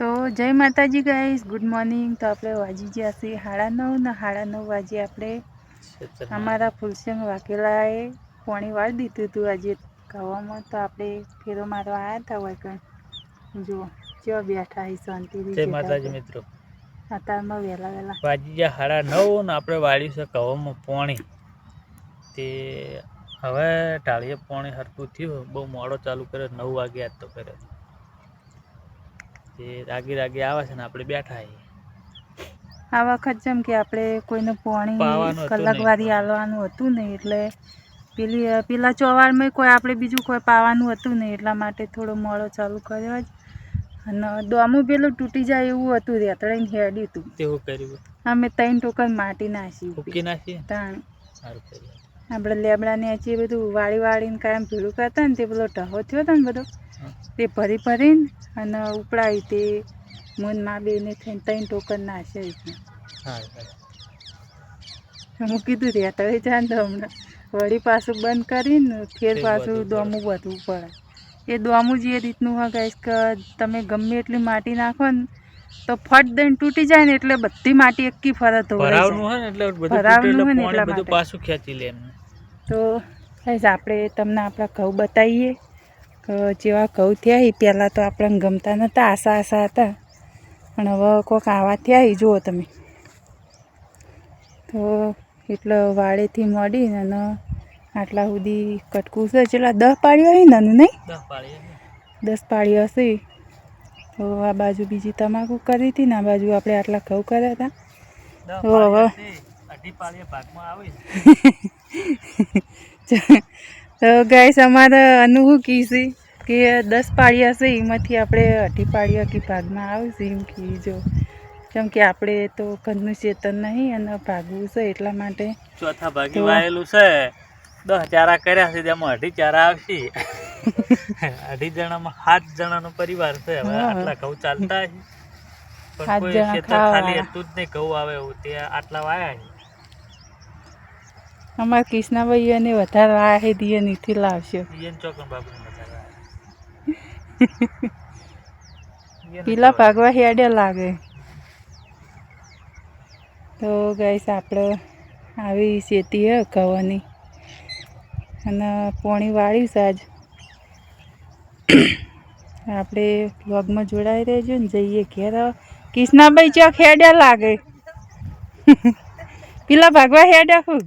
તો જય માતાજી ગાઈસ ગુડ મોર્નિંગ તો આપણે વાજી ગયા છીએ સાડા નવ ને સાડા નવ વાગે આપણે અમારા ફૂલસંગ વાકેલાએ પાણી વાળી દીધું હતું આજે ગાવામાં. તો આપણે ફેરો મારવા આવ્યા હતા હોય કણ જુઓ ચો બેઠા હી શાંતિ જય માતાજી મિત્રો. અત્યારમાં વહેલા વહેલા. વાજી ગયા સાડા નવ ને આપણે વાળ્યું છે કવામાં પાણી. તે હવે ઢાળીએ પાણી હરતું થયું. બહુ મોડો ચાલુ કર્યો નવ વાગે આજ તો કર્યો. તે રાગી રાગી આવે છે ને આપણે બેઠા છીએ. આ વખત જેમ કે આપણે કોઈને પાણી કલાક. વારી આલવાનું હતું નહીં એટલે પેલી પેલા ચોવારમાં કોઈ આપણે બીજું કોઈ પાવાનું હતું નહીં એટલા માટે થોડો મોડો ચાલુ કર્યો જ. અને દોમું પેલું તૂટી જાય એવું હતું રેતળીને હેડ્યું હતું. તેવું કર્યું? અમે ત્રણ ટોકન માટી નાસી ફૂકી નાખીએ ત્રણ આપણે લેબડા ને બધું વાળી વાળીને કાયમ ભેળું કરતા ને તે પેલો ઢહો થયો હતો ને બધો. તે ભરી ભરીને અને ઉપડાવી તે મનમાં બેને થઈને ત્રણ ટોકન સારું હું કીધું રેતળે જાય ને હમણાં વળી પાછું બંધ કરીને ફેર પાછું દોમું વધવું પડે. એ દોમું જે રીતનું હોય ગાઈસ કે તમે ગમે એટલી માટી નાખો ને તો ફટ દઈને તૂટી જાય ને એટલે બધી માટી એકી ફરત ભરાવનું હોય ને એટલે બધું ભરાવનું હોય ને પોણી બધું પાછું ખેંચી લે તો ગાઈસ આપણે તમને આપણા ઘઉં બતાવીએ. જેવા ઘઉં થયા એ પહેલાં તો આપણને ગમતા નહોતા આશા આશા હતા. પણ હવે કોઈક આવા થયા જુઓ તમે. તો એટલે વાળેથી મોડીને અને આટલા સુધી કટકું છે. જેટલા દસ પાડ્યો હોય ને નહીં? દસ. પાડ્યો હશે તો આ બાજુ બીજી તમાકુ કરી હતી ને આ બાજુ આપણે આટલા ઘઉં કર્યા હતા. તો હવે- તો ગાય અમારે અનુભવ કીધી કે દસ પાડ્યા છે એમાંથી આપણે અઢી પાડ્યા કે ભાગમાં આવશે એમ કીજો કેમ કે આપણે તો ઘરનું ચેતન નહીં અને ભાગવું છે એટલા માટે. ચોથા ભાગે વાયેલું છે. દસ ચારા કર્યા છે તેમાં અઢી ચારા આવશે. અઢી જણામાં સાત જણાનો પરિવાર છે. હવે આટલા ઘઉં ચાલતા છે પણ કોઈ ખેતર ખાલી હતું જ નહીં ઘઉં આવે એવું. તે આટલા વાયા છે. અમારા કૃષ્ણાભાઈ અને વધારે વાહે દિયે નીથી લાવશે. ચોકન ઈયન પેલા ભાગવા હેડે લાગે. તો ગાઈસ આપણે આવી શેતી હે ઘઉંની અને પોણી વાળી સાજ આપણે વ્લોગમાં જોડાઈ રહેજો ને જઈએ ઘેર. કિષ્ણાભાઈ ચોક હેડ્યા લાગે. પેલા ભાગવા હેડ્યા ખૂબ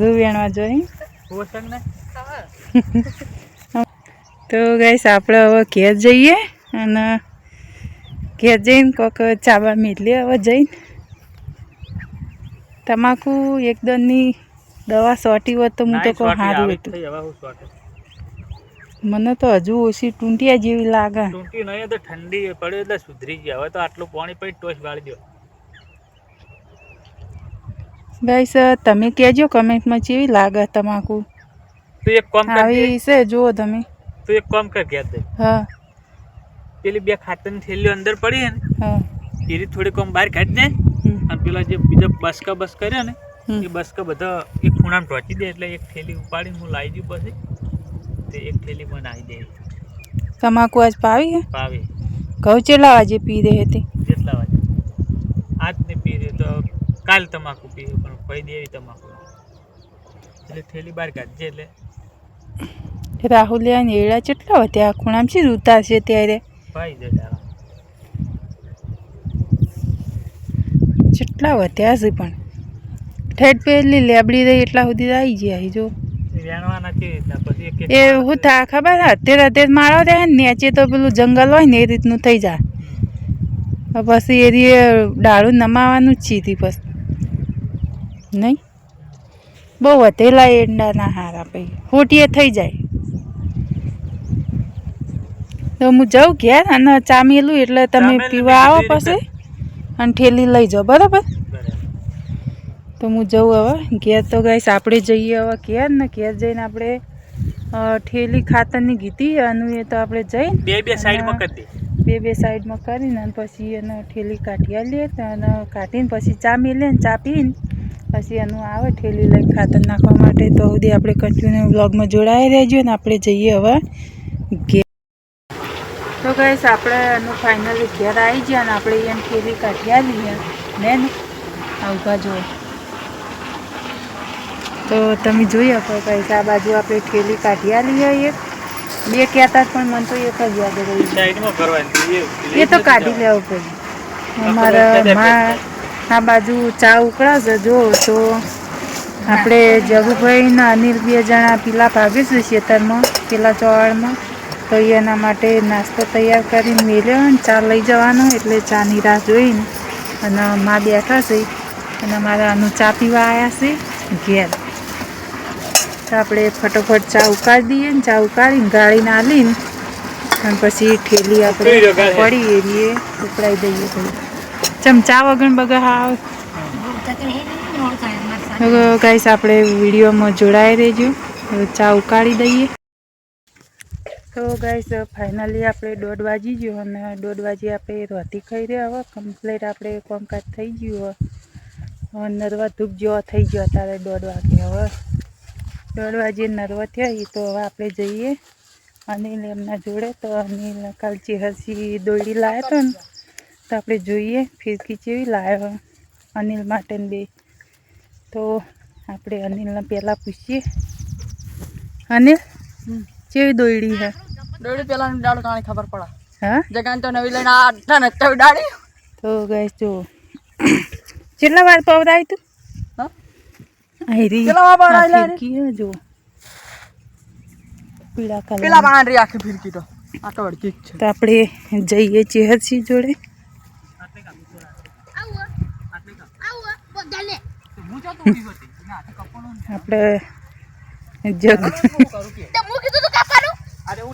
રૂ વેણવા. જોઈ પોષણ ને તો ગાઈસ આપણે હવે ઘેર જઈએ અને ઘેર જઈને કોક ચાબા મેલી હવે જઈને તમાકુ એકદમની દવા સોટી હોત તો હું તો કહું સારું હતું. મને તો હજુ ઓછી ટૂંટિયા જેવી લાગે. ટૂંટી નહીં તો ઠંડી પડે એટલે સુધરી ગયા હવે તો આટલું પાણી પછી ટોચ વાળી દો. ગાઈસ તમે કહેજો કમેન્ટમાં કેવી લાગે તમાકુ? તો એક કામ કર આવી છે જુઓ તમે. તું એક કામ કર ઘેર દે હા. પેલી બે ખાતરની થેલીઓ અંદર પડી ને હા. એરી થોડી કોમ બહાર કાઢી દે અને પેલા જે બીજા બસકા બસ કર્યા ને એ બસકા બધા એક ખૂણામાં ટોચી દે એટલે એક થેલી ઉપાડીને હું લાવી દઉં પછી તે એક થેલી મને આવી દે. તમાકુ આજ પાવી હે? પાવે. ઘઉં ચેલા વાજે પી રહે હતી જેટલા વાજે આજ ને પી રહ્યો તો કાલ તમાકુ પીવે પણ કહી દેવી તમાકુ એટલે થેલી બહાર કાઢજે એટલે રાહુલિયા ને એડા કેટલા હતા ખૂણામાં છે ઉતારશે ત્યારે પાઈ દે કેટલા વધ્યા છે પણ. ઠેઠ પેલી લેબડી રહી એટલા સુધી આવી જાય જો. એ હું થા ખબર છે? અત્યારે અત્યારે મારો રહે ને નીચે તો પેલું જંગલ હોય ને એ રીતનું થઈ જાય. પછી એ રીએ ડાળું નમાવાનું જ છીએ પછી નહીં? બહુ વધેલા એંડાના હારા પછી ખોટીએ થઈ જાય. તો હું જાઉં ઘેર અને ચા મેલું એટલે તમે પીવા આવો પછી અને ઠેલી લઈ જાઓ બરાબર? તો હું જઉં હવે. ઘેર તો ગઈશ આપણે જઈએ હવે ઘેર ને ઘેર જઈને આપણે ઠેલી ખાતરની કીધી અને એ તો આપણે જઈને બે બે સાઈડમાં કરી બે બે સાઈડમાં કરીને અને પછી એને ઠેલી કાઢી આલીએ અને કાઢીને પછી ચા મેલીએ ને ચા પીને પછી એનું આવે ઠેલી લઈને ખાતર નાખવા માટે. તો સુધી આપણે કન્ટિન્યુ બ્લોગમાં જોડાઈ રહેજો ને આપણે જઈએ હવે ઘેર. તો ગઈશ આપણે એનું ફાઇનલી ઘેર આવી ગયા અને આપણે એમ ઠેલી કાઢ્યા લઈએ ને ને આ ઊભા જો. તો તમે જોઈ શકો ગઈશ આ બાજુ આપણે ઠેલી કાઢ્યા લઈએ એક. બે કહેતા પણ મને તો એક જ યાદ રહી એ તો કાઢી લેવું પડે. અમારા મા આ બાજુ ચા ઉકળાશે જો તો આપણે જગુભાઈ ને અનિલ બે જણા પેલા ભાગીશું શેતરમાં ખેતરમાં પેલા ચોવાડમાં તો એના માટે નાસ્તો તૈયાર કરીને મેળ્યો અને ચા લઈ જવાનો એટલે ચાની રાહ જોઈને અને મા બેઠા છે અને અમારા આનું ચા પીવા આવ્યા છે ઘેર. તો આપણે ફટોફટ ચા ઉકાળી દઈએ ને ચા ઉકાળીને ગાળીને આલીને અને પછી ઠેલી આપણે પડી એરીએ ઉકળાઈ દઈએ ભાઈ ચમચા વગર બગા હાવ? ગાઈસ આપણે વિડીયોમાં જોડાઈ રહેજો. ચા ઉકાળી દઈએ. તો ગાઈસ ફાઇનલી આપણે દોઢ વાગી ગયો અને દોઢ વાગે આપણે રોતી ખાઈ રહ્યા હવે કમ્પ્લીટ આપણે કામકાજ થઈ ગયું હવે નરવા ધૂપ જેવો થઈ ગયો અત્યારે દોઢ વાગે હવે. દોઢ વાગે નરવા થયા તો હવે આપણે જઈએ. અનિલ એમના જોડે તો અનિલ કાલ ચેહરસી દોડી લાવ્યો હતો ને, તો આપણે જોઈએ ફિરકી ચેવી લાવ્યો અનિલ માટે બે. તો આપણે અનિલને પહેલાં પૂછીએ. અનિલ? કેવી દોયડી હે? દોડી પેલા દાડો કાણી ખબર પડે. હા? જગાન તો નવી લઈને આ ને તો ડાળી તો ગઈશ જો કેટલા વાર પવરાય તું? હા? આયરી. કેટલા વાર પવરાય આ લે? ફિરકી હે જો પીળા કલર. પેલા બાંધરી આખી ફિરકી તો. આ તો વડકી છે. તો આપણે જઈએ ચેહરસી જોડે. આપણે જગ અરે હું લાગ્યો કપાઈ ખરા છે ને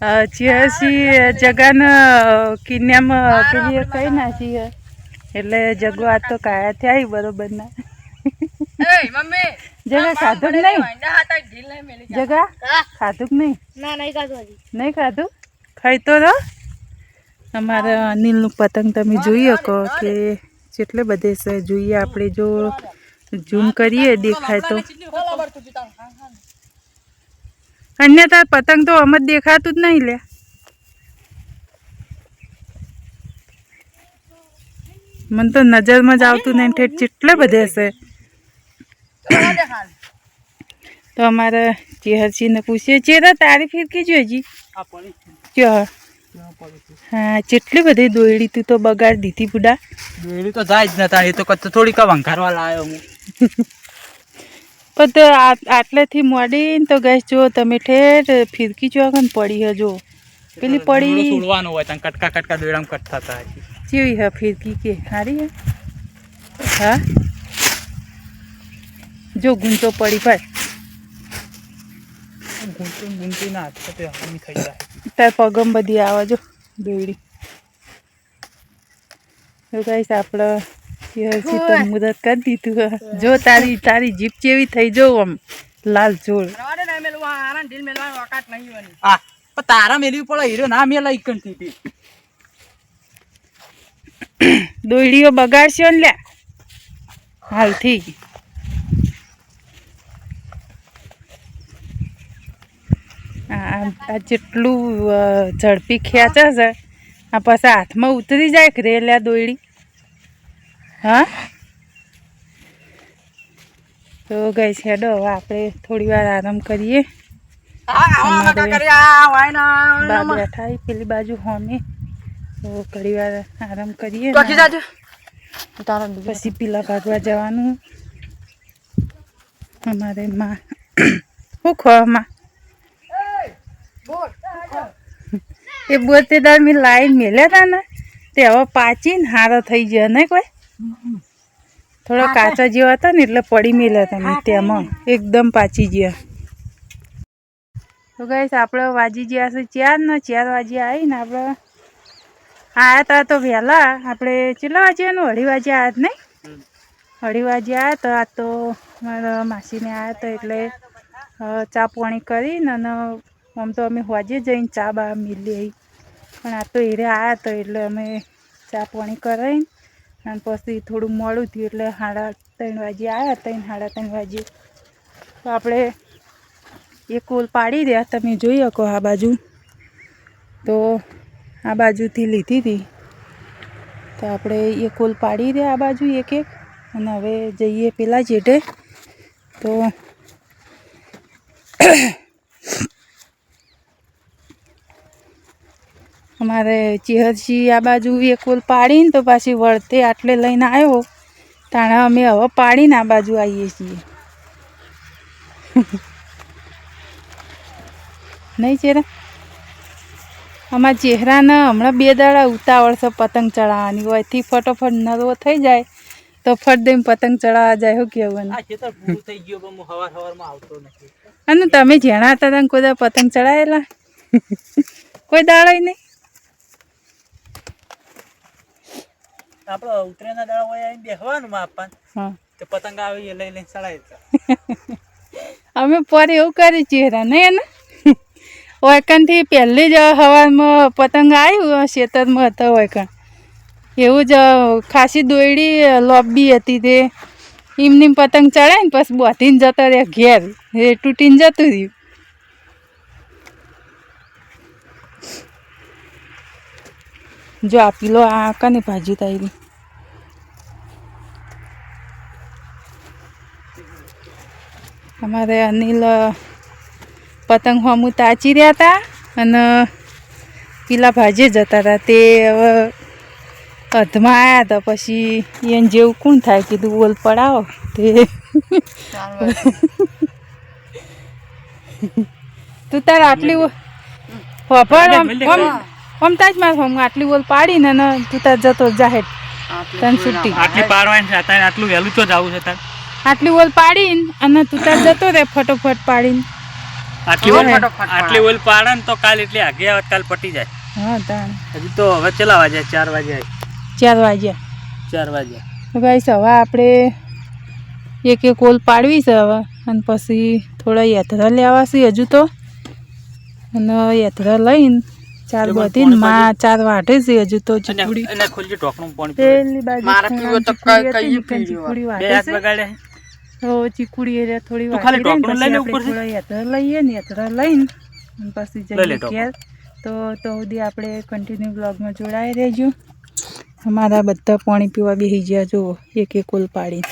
ચિયાસી જગાના કિન્યામાં પેલી કઈ ના છીએ એટલે જગો આ તો કાયા થયા બરોબર ના જગા ખાધું નહીં જગા ખાધું કે નહીં નહીં ખાધું ખાઈ તો રહો અમારે અનિલનું પતંગ તમે જોઈ શકો કે જેટલે બધે છે જોઈએ આપણે જો ઝૂમ કરીએ દેખાય તો અન્ય તાર પતંગ તો અમત દેખાતું જ નહીં લે. મને તો નજરમાં જ આવતું નહીં ઠેઠ ચેટલે બધે હશે. તો અમારે ચેહરસિંહને પૂછીએ. ચેરા તારી ફિરકી જો હજી? પાણી હા. ચેટલી બધી દોયડી તું તો બગાડ દીધી બુડા. દોયડી તો જાય જ નતા એ તો થોડીક વંખારવા લાવ્યો હું. પણ તો આટલેથી મોડીને તો ગેસ જો તમે ઠેર ફિરકી ચોકન પડી હે જો પેલી પડી છોડવાનું હોય ત્યાં કટકા કટકા દોડામ કટ થતા કેવી હે ફિરકી કે. હારી હે. હા? જો ગુંચો પડી ભાઈ. ગુંચી ગુંચી ના થઈ જાય. તાર પગમ બધી આવે જો દોડી તો ગાઈસ આપણે તો મુદત કરી દીધું જો તારી તારી જીપ જેવી થઈ જો આમ લાલ જોડ રવાડે ને મેલવા આરા ઢીલ મેલવાનો ઓકાત નહીં બની આ પણ તારા મેલવી પડે હીરો ના મેલા ઈકણથી. દોયડીઓ બગાડશો ને લ્યા. હાલથી થી આ- જેટલું ઝડપી ખેંચે છે આ પછી હાથમાં ઉતરી જાય કે રે લ્યા દોયડી? હા? તો ગઈ છે ડો આપણે થોડી વાર આરામ કરીએ. બેઠા પેલી બાજુ હોમે. તો ઘણી વાર આરામ કરીએ પછી પીલા ભાગવા જવાનું. અમારે માં. શું ખો માં એ બોતેદાર મેં લાઈન મેલ્યા હતા ને તે હવે પાચીને હારો થઈ ગયો ને કોઈ? થોડો કાચો જેવો હતા ને એટલે પડી મેલ્યા હતા મેં તેમાં એકદમ પાચી ગયા તો ગઈશ આપણે વાજી ગયા છે ચાર ને ચાર વાગે આવીને આપણે આયા હતા તો વહેલા. આપણે કેટલા વાગ્યાનું અઢી વાગે આવ્યા જ નહીં? અઢી વાગે આવ્યા તો આ તો મારા માસીને આવ્યા હતા એટલે ચા પાણી કરીને અને આમ તો અમે વાજે જઈને ચા બા મિલી આવી પણ આ તો એરે આવ્યા તો એટલે અમે ચા પાણી કરાવીને અને પછી થોડું મોડું થયું એટલે સાડા ત્રણ વાગે આવ્યા, ત્રણ, સાડા ત્રણ વાગે. તો આપણે એ કોલ પાડી દે તમે જોઈ શકો આ બાજુ. તો આ બાજુથી લીધી હતી. તો આપણે એ કોલ પાડી દે આ બાજુ એક એક. અને હવે જઈએ પેલા જેટે તો અમારે ચેહરસી આ બાજુ એક કોલ પાડીને તો પાછી વળતે આટલે લઈને આવ્યો. તાણે અમે હવે પાડીને આ બાજુ આવીએ છીએ. નહીં ચેરા? અમારા ચહેરાને હમણાં બે દાડા ઉતાવળ છે પતંગ ચડાવવાની. હોયથી ફટોફટ નરવો થઈ જાય તો ફટ દઈને પતંગ ચડાવવા જાય હું નથી. અને તમે જેણા હતા કોઈ પતંગ ચડાયેલા? કોઈ દાડો નહીં. આપણે ઉતરેના દાડા હોય આવીને બેસવાનું માપન તો પતંગ આવી લઈ લઈને ચડાવી અમે પર એવું કરી ચહેરા નહીં એને ઓયકણથી પહેલી જ હવામાં પતંગ આવ્યું શેતરમાં હતા ઓયકણ. એવું જ ખાસી દોયડી લોબી હતી તે. એમની પતંગ ચડાય ને પછી બોધીને જતો રહ્યા ઘેર. એ તૂટીને જતું રહ્યું. જો આ પીલો આ કને ભાજી તારી અમારે અનિલ પતંગ હોમું તાચી રહ્યા હતા અને પેલા ભાજે જતા હતા તે હવે અધમાં આવ્યા હતા પછી એને જેવું કોણ થાય કીધું બોલ પડાવો. તે તું તાર આટલી આમ તાજ માર હોમ આટલી બોલ પાડીને અને તું તાર જતો જાહેર તન છૂટી. આટલી પાડવાની છે અત્યારે આટલું વહેલું તો જવું છે તાર. આટલી બોલ પાડીને અને તું તાર જતો રે ફટોફટ પાડીને. આટલી બોલ ઓલ આટલી ઓલ પાડે ને તો કાલ એટલી આગે આવત કાલ પટી જાય. હા તાણ. હજી તો હવે ચલા વાગ્યા ચાર વાગ્યા. ચાર વાગ્યા. ચાર વાગ્યા. તો ગાઈસ હવે આપણે એક એક કોલ પાડવી છે હવે. અને પછી થોડા યાત્રા લેવાશે હજુ તો. અને યાત્રા લઈને ચાર બધી માં ચાર વાટે છે હજુ તો ચીકુડી. એને ખોલજો ઢોકણું પાણી પેલી બાજુ મારે પીવો તો કઈ- કઈ ચીકુડી વાટે હાથ છે? તો ચીકુડી એ થોડી તું ખાલી વાટી દે ને ઢોકણું લઈ લે આપણે ઉપરથી. થોડા યાત્રા લઈએ ને યાત્રા લઈને અને પછી જઈએ. ઘેર. તો તો સુધી આપણે કન્ટિન્યુ બ્લોગમાં જોડાઈ રહેજો. અમારા બધા પાણી પીવા બેસી ગયા જુઓ એક એક કોલ પાડી